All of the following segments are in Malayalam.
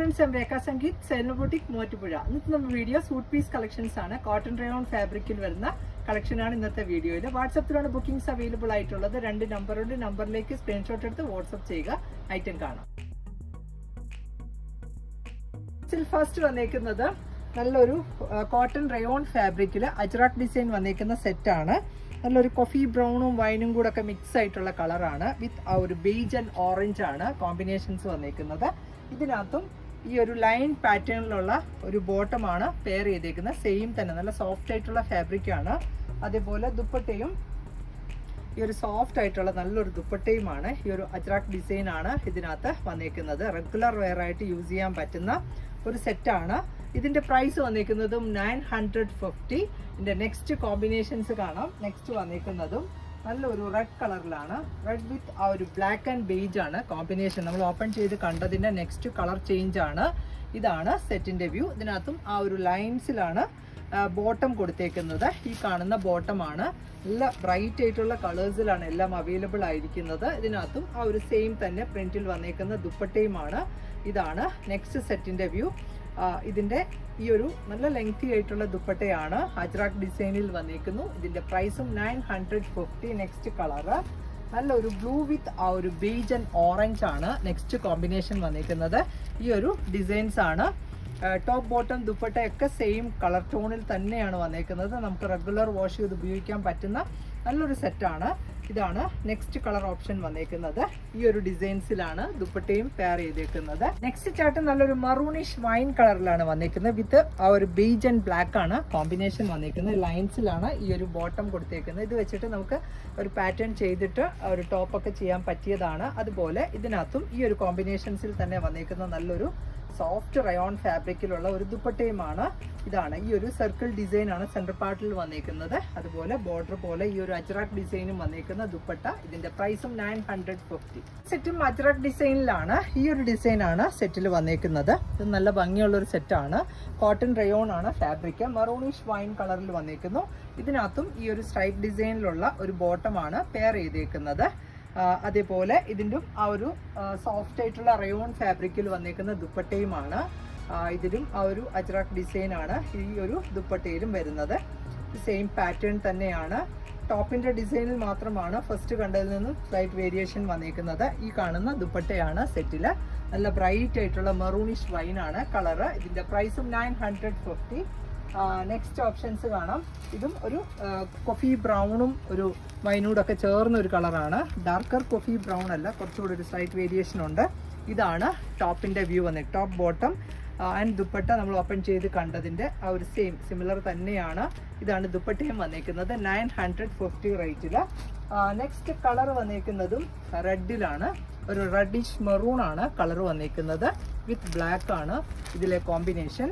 ഫ്രണ്ട്സ് എം രേഖ സംഗീത് സെനോബോട്ടിക് മൂവാറ്റുപുഴ ഇന്നത്തെ നമ്മുടെ വീഡിയോ സൂട്ട് പീസ് കളക്ഷൻസ് ആണ്. കോട്ടൺ റയോൺ ഫാബ്രിക്കിൽ വരുന്ന കളക്ഷനാണ് ഇന്നത്തെ വീഡിയോയിൽ വാട്സപ്പിലാണ് ബുക്കിംഗ്സ് അവൈലബിൾ ആയിട്ടുള്ളത്. രണ്ട് നമ്പറുണ്ട് നമ്പറിലേക്ക് സ്ക്രീൻഷോട്ട് എടുത്ത് വാട്സപ്പ് ചെയ്യുക. ഐറ്റം കാണാം. ഫസ്റ്റ് വന്നേക്കുന്നത് നല്ലൊരു കോട്ടൺ റയോൺ ഫാബ്രിക്കിൽ അജറാട്ട് ഡിസൈൻ വന്നേക്കുന്ന സെറ്റ് ആണ്. നല്ലൊരു കോഫി ബ്രൗണും വൈനും കൂടെ ഒക്കെ മിക്സ് ആയിട്ടുള്ള കളറാണ് വിത്ത് ആ ഒരു ബീജ് ആൻഡ് ഓറഞ്ച് ആണ് കോമ്പിനേഷൻസ് വന്നേക്കുന്നത്. ഇതിനകത്തും ഈ ഒരു ലൈൻ പാറ്റേണിലുള്ള ഒരു ബോട്ടമാണ് പെയർ ചെയ്തേക്കുന്നത്. സെയിം തന്നെ നല്ല സോഫ്റ്റ് ആയിട്ടുള്ള ഫാബ്രിക് ആണ്. അതേപോലെ ദുപ്പട്ടയും ഈ ഒരു സോഫ്റ്റ് ആയിട്ടുള്ള നല്ലൊരു ദുപ്പട്ടയുമാണ് ഈ ഒരു അജ്രാക്ക് ഡിസൈൻ ആണ് ഇതിനകത്ത് വന്നേക്കുന്നത്. റെഗുലർ വെയർ ആയിട്ട് യൂസ് ചെയ്യാൻ പറ്റുന്ന ഒരു സെറ്റാണ് ഇതിന്റെ പ്രൈസ് വന്നേക്കുന്നതും നയൻ ഹൺഡ്രഡ് ഫിഫ്റ്റി ഇതിന്റെ നെക്സ്റ്റ് കോമ്പിനേഷൻസ് കാണാം. നെക്സ്റ്റ് വന്നേക്കുന്നതും നല്ലൊരു റെഡ് കളറിലാണ് റെഡ് വിത്ത് ആ ഒരു ബ്ലാക്ക് ആൻഡ് ബേജ് ആണ് കോമ്പിനേഷൻ നമ്മൾ ഓപ്പൺ ചെയ്ത് കണ്ടതിന്റെ നെക്സ്റ്റ് കളർ ചേഞ്ച് ആണ്. ഇതാണ് സെറ്റിന്റെ വ്യൂ ഇതിനകത്തും ആ ഒരു ലൈൻസിലാണ് ബോട്ടം കൊടുത്തേക്കുന്നത്. ഈ കാണുന്ന ബോട്ടമാണ് നല്ല ബ്രൈറ്റ് ആയിട്ടുള്ള കളേഴ്സിലാണ് എല്ലാം അവൈലബിൾ ആയിരിക്കുന്നത്. ഇതിനകത്തും ആ ഒരു സെയിം തന്നെ പ്രിന്റിൽ വന്നേക്കുന്ന ദുപ്പട്ടയുമാണ് ഇതാണ് നെക്സ്റ്റ് സെറ്റിന്റെ വ്യൂ ഇതിന്റെ ഈ ഒരു നല്ല ലെങ്തി ആയിട്ടുള്ള ദുപ്പട്ടയാണ്. ഹജ്രാക്ക് ഡിസൈനിൽ വന്നിരിക്കുന്നു ഇതിന്റെ പ്രൈസും nine hundred fifty next colour നല്ല ഒരു ബ്ലൂ വിത്ത് ആ ഒരു ബീജ് ആൻഡ് ഓറഞ്ച് ആണ് നെക്സ്റ്റ് കോമ്പിനേഷൻ വന്നിരിക്കുന്നത് ഈ ഒരു ഡിസൈൻസ് ആണ്. ടോപ്പ് ബോട്ടം ദുപ്പട്ടയൊക്കെ സെയിം കളർ ടോണിൽ തന്നെയാണ് വന്നിരിക്കുന്നത് നമുക്ക് റെഗുലർ വാഷ് ചെയ്ത് ഉപയോഗിക്കാൻ പറ്റുന്ന നല്ലൊരു സെറ്റാണ് ഇതാണ് നെക്സ്റ്റ് കളർ ഓപ്ഷൻ വന്നേക്കുന്നത്. ഈ ഒരു ഡിസൈൻസിലാണ് ദുപ്പട്ടയും പെയർ ചെയ്തേക്കുന്നത്. നെക്സ്റ്റ് ചാർട്ട് നല്ലൊരു മറൂണിഷ് വൈൻ കളറിലാണ് വന്നേക്കുന്നത്. വിത്ത് ആ ഒരു ബീജ് ആൻഡ് ബ്ലാക്ക് ആണ് കോമ്പിനേഷൻ വന്നേക്കുന്നത്. ലൈൻസിലാണ് ഈ ഒരു ബോട്ടം കൊടുത്തേക്കുന്നത്. ഇത് വെച്ചിട്ട് നമുക്ക് ഒരു പാറ്റേൺ ചെയ്തിട്ട് ഒരു ടോപ്പൊക്കെ ചെയ്യാൻ പറ്റിയതാണ്. അതുപോലെ ഇതിനകത്തും ഈ ഒരു കോമ്പിനേഷൻസിൽ തന്നെ വന്നേക്കുന്ന നല്ലൊരു സോഫ്റ്റ് റയോൺ ഫാബ്രിക്കിലുള്ള ഒരു ദുപ്പട്ടയുമാണ്. ഇതാണ്. ഈ ഒരു സർക്കിൾ ഡിസൈൻ ആണ് സെന്റർ പാർട്ടിൽ വന്നേക്കുന്നത്. അതുപോലെ ബോർഡർ പോലെ ഈ ഒരു അജ്രാക്ക് ഡിസൈനും വന്നേക്കുന്ന ദുപ്പട്ട. ഇതിന്റെ പ്രൈസും നയൻ ഹൺഡ്രഡ് ഫിഫ്റ്റി സെറ്റും അജ്രാക്ക് ഡിസൈനിലാണ് ഈ ഒരു ഡിസൈൻ ആണ് സെറ്റിൽ വന്നേക്കുന്നത്. ഇത് നല്ല ഭംഗിയുള്ള ഒരു സെറ്റാണ് കോട്ടൺ റയോൺ ആണ് ഫാബ്രിക് മറൂണിഷ് വൈൻ കളറിൽ വന്നേക്കുന്നു. ഇതിനകത്തും ഈ ഒരു സ്ട്രൈപ്പ് ഡിസൈനിലുള്ള ഒരു ബോട്ടമാണ് പെയർ ചെയ്തേക്കുന്നത്. അതേപോലെ ഇതിന്റെ ആ ഒരു സോഫ്റ്റ് ആയിട്ടുള്ള റയോൺ ഫാബ്രിക്കിൽ വന്നേക്കുന്ന ദുപ്പട്ടയുമാണ്. ഇതിലും ആ ഒരു അജ്രാക്ക് ഡിസൈൻ ആണ് ഈ ഒരു ദുപ്പട്ടയിലും വരുന്നത്. സെയിം പാറ്റേൺ തന്നെയാണ്. ടോപ്പിന്റെ ഡിസൈനിൽ മാത്രമാണ് ഫസ്റ്റ് കണ്ടതിൽ നിന്നും സ്ലൈറ്റ് വേരിയേഷൻ വന്നേക്കുന്നത്. ഈ കാണുന്ന ദുപ്പട്ടയാണ് സെറ്റിൽ നല്ല ബ്രൈറ്റ് ആയിട്ടുള്ള മെറൂണിഷ് വൈൻ ആണ്. കളറ് ഇതിന്റെ പ്രൈസും nine hundred fifty next options കാണാം. ഇതും ഒരു കൊഫി ബ്രൗണും ഒരു വൈനൂടൊക്കെ ചേർന്ന ഒരു കളറാണ്. ഡാർക്കർ കൊഫി ബ്രൗൺ അല്ല കുറച്ചുകൂടി ഒരു സ്ലൈറ്റ് വേരിയേഷൻ ഉണ്ട്. ഇതാണ് ടോപ്പിന്റെ വ്യൂ വന്നത്. ടോപ്പ് ബോട്ടം ആൻഡ് ദുപ്പട്ട നമ്മൾ ഓപ്പൺ ചെയ്ത് കണ്ടതിന്റെ ആ ഒരു സെയിം സിമിലർ തന്നെയാണ്. ഇതാണ് ദുപ്പട്ടയും വന്നേക്കുന്നത്. നയൻ ഹൺഡ്രഡ് ഫിഫ്റ്റി റേറ്റിൽ നെക്സ്റ്റ് കളർ വന്നേക്കുന്നതും റെഡിലാണ്. ഒരു റെഡിഷ് മെറൂൺ ആണ് കളർ വന്നേക്കുന്നത്. വിത്ത് ബ്ലാക്ക് ആണ് ഇതിലെ കോമ്പിനേഷൻ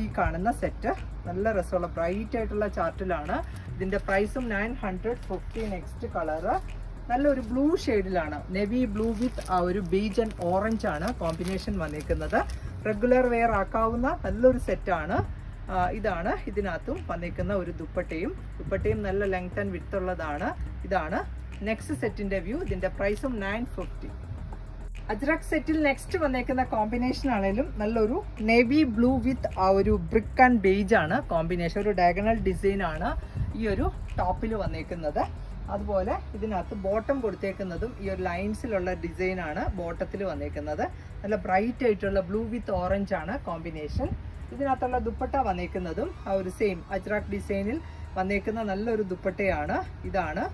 ഈ കാണുന്ന സെറ്റ്. നല്ല രസമുള്ള ബ്രൈറ്റ് ആയിട്ടുള്ള ചാർട്ടിലാണ്. ഇതിന്റെ പ്രൈസും nine hundred fifty next colour നല്ലൊരു ബ്ലൂ ഷെയ്ഡിലാണ് നെവി ബ്ലൂ വിത്ത് ആ ഒരു ബീജ് ആൻഡ് ഓറഞ്ച് ആണ് കോമ്പിനേഷൻ വന്നിരിക്കുന്നത് റെഗുലർ വെയർ ആക്കാവുന്ന നല്ലൊരു സെറ്റാണ് ഇതാണ് ഇതിനകത്തും വന്നിരിക്കുന്ന ഒരു ദുപ്പട്ടയും. ദുപ്പട്ടയും നല്ല ലെങ്ത് ആൻഡ് വിത്ത് ഉള്ളതാണ്. ഇതാണ് നെക്സ്റ്റ് സെറ്റിന്റെ വ്യൂ ഇതിന്റെ പ്രൈസും നയൻ ഫിഫ്റ്റി അജ്രക് സെറ്റിൽ നെക്സ്റ്റ് വന്നേക്കുന്ന കോമ്പിനേഷൻ ആണെങ്കിലും നല്ലൊരു നേവി ബ്ലൂ വിത്ത് ആ ഒരു ബ്രിക്ക് ആൻഡ് ബേജ് ആണ്. കോമ്പിനേഷൻ ഒരു ഡയഗണൽ ഡിസൈൻ ആണ് ഈ ഒരു ടോപ്പിൽ വന്നേക്കുന്നത്. അതുപോലെ ഇതിനകത്ത് ബോട്ടം കൊടുത്തേക്കുന്നതും ഈ ഒരു ലൈൻസിലുള്ള ഡിസൈൻ ആണ് ബോട്ടത്തിൽ വന്നേക്കുന്നത്. നല്ല ബ്രൈറ്റ് ആയിട്ടുള്ള ബ്ലൂ വിത്ത് ഓറഞ്ച് ആണ് കോമ്പിനേഷൻ ഇതിനകത്തുള്ള ദുപ്പട്ട വന്നേക്കുന്നതും ആ ഒരു സെയിം അജ്രാക് ഡിസൈനിൽ വന്നേക്കുന്ന നല്ലൊരു ദുപ്പട്ടയാണ്. ഇതാണ്.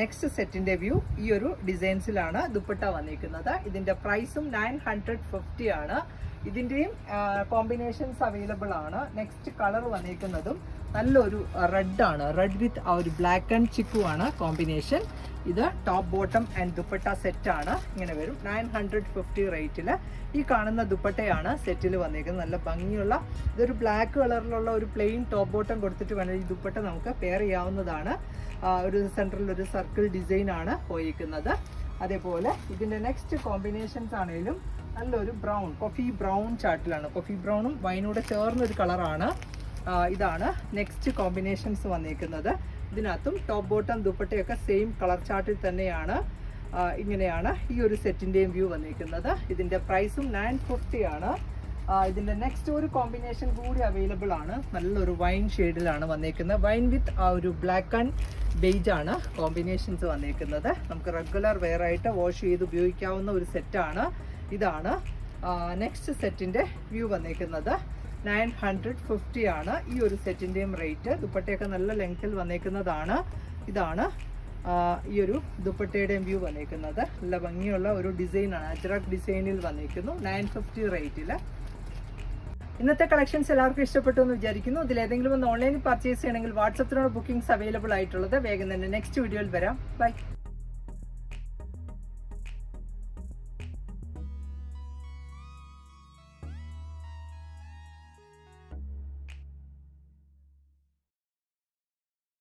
നെക്സ്റ്റ് സെറ്റിന്റെ വ്യൂ ഈ ഒരു ഡിസൈൻസിലാണ് ദുപ്പട്ട വന്നിരിക്കുന്നത്. ഇതിന്റെ പ്രൈസും നയൻ ഹൺഡ്രഡ് ഫിഫ്റ്റി ആണ്. ഇതിന്റെയും കോമ്പിനേഷൻസ് അവൈലബിൾ ആണ്. നെക്സ്റ്റ് കളർ വന്നിരിക്കുന്നതും നല്ലൊരു റെഡാണ് റെഡ് വിത്ത് ആ ഒരു ബ്ലാക്ക് ആൻഡ് ചിക്കുമാണ് കോമ്പിനേഷൻ ഇത് ടോപ്പ് ബോട്ടം ആൻഡ് ദുപ്പട്ട സെറ്റാണ് ഇങ്ങനെ വരും. നയൻ ഹൺഡ്രഡ് ഫിഫ്റ്റി റേറ്റിൽ ഈ കാണുന്ന ദുപ്പട്ടയാണ് സെറ്റിൽ വന്നിരിക്കുന്നത് നല്ല ഭംഗിയുള്ള ഇതൊരു ബ്ലാക്ക് കളറിലുള്ള ഒരു പ്ലെയിൻ ടോപ്പ് ബോട്ടം കൊടുത്തിട്ട് വേണം ഈ ദുപ്പട്ട നമുക്ക് പെയർ ചെയ്യാവുന്നതാണ്. ഒരു സെൻട്രലിൽ ഒരു സർക്കിൾ ഡിസൈൻ ആണ് പോയിരിക്കുന്നത് അതേപോലെ ഇതിന്റെ നെക്സ്റ്റ് കോമ്പിനേഷൻസ് ആണെങ്കിലും നല്ലൊരു ബ്രൗൺ കോഫി ബ്രൗൺ ചാട്ടിലാണ് കോഫി ബ്രൗണും വൈനൂടെ ചേർന്നൊരു കളറാണ് ഇതാണ് നെക്സ്റ്റ് കോമ്പിനേഷൻസ് വന്നിരിക്കുന്നത് ഇതിനകത്തും ടോപ്പ് ബോട്ടം ദുപ്പട്ടയൊക്കെ സെയിം കളർ ചാർട്ടിൽ തന്നെയാണ് ഇങ്ങനെയാണ് ഈ ഒരു സെറ്റിന്റെയും വ്യൂ വന്നിരിക്കുന്നത് ഇതിന്റെ പ്രൈസും നയൻ ഫിഫ്റ്റി ആണ്. ആ, ഇതിന്റെ നെക്സ്റ്റ് ഒരു കോമ്പിനേഷൻ കൂടി അവൈലബിൾ ആണ്. നല്ലൊരു വൈൻ ഷെയ്ഡിലാണ് വന്നിരിക്കുന്നത് വൈൻ വിത്ത് ആ ഒരു ബ്ലാക്ക് ആൻഡ് ബെയ്ജ് ആണ് കോമ്പിനേഷൻസ് വന്നിരിക്കുന്നത് നമുക്ക് റെഗുലർ വെയർ ആയിട്ട് വാഷ് ചെയ്ത് ഉപയോഗിക്കാവുന്ന ഒരു സെറ്റാണ് ഇതാണ് നെക്സ്റ്റ് സെറ്റിന്റെ വ്യൂ വന്നേക്കുന്നത്. നയൻ ഹൺഡ്രഡ് ഫിഫ്റ്റി ആണ് ഈ ഒരു സെറ്റിന്റെയും റേറ്റ്. ദുപ്പട്ടയൊക്കെ നല്ല ലെങ്ത്തിൽ വന്നേക്കുന്നതാണ്. ഇതാണ് ഈ ഒരു ദുപ്പട്ടയുടെയും വ്യൂ വന്നേക്കുന്നത്. നല്ല ഭംഗിയുള്ള ഒരു ഡിസൈനാണ്. അജ്രക് ഡിസൈനിൽ വന്നേക്കുന്നു നയൻ ഫിഫ്റ്റി റേറ്റിൽ ഇന്നത്തെ കളക്ഷൻസ് എല്ലാവർക്കും ഇഷ്ടപ്പെട്ടു എന്ന് വിചാരിക്കുന്നു. ഇതിൽ ഏതെങ്കിലും ഒന്ന് ഓൺലൈനിൽ പർച്ചേസ് ചെയ്യണമെങ്കിൽ വാട്സപ്പിനോട് ബുക്കിംഗ്സ് അവൈലബിൾ ആയിട്ടുള്ളത്. വേഗം തന്നെ നെക്സ്റ്റ് വീഡിയോയിൽ വരാം. ബൈ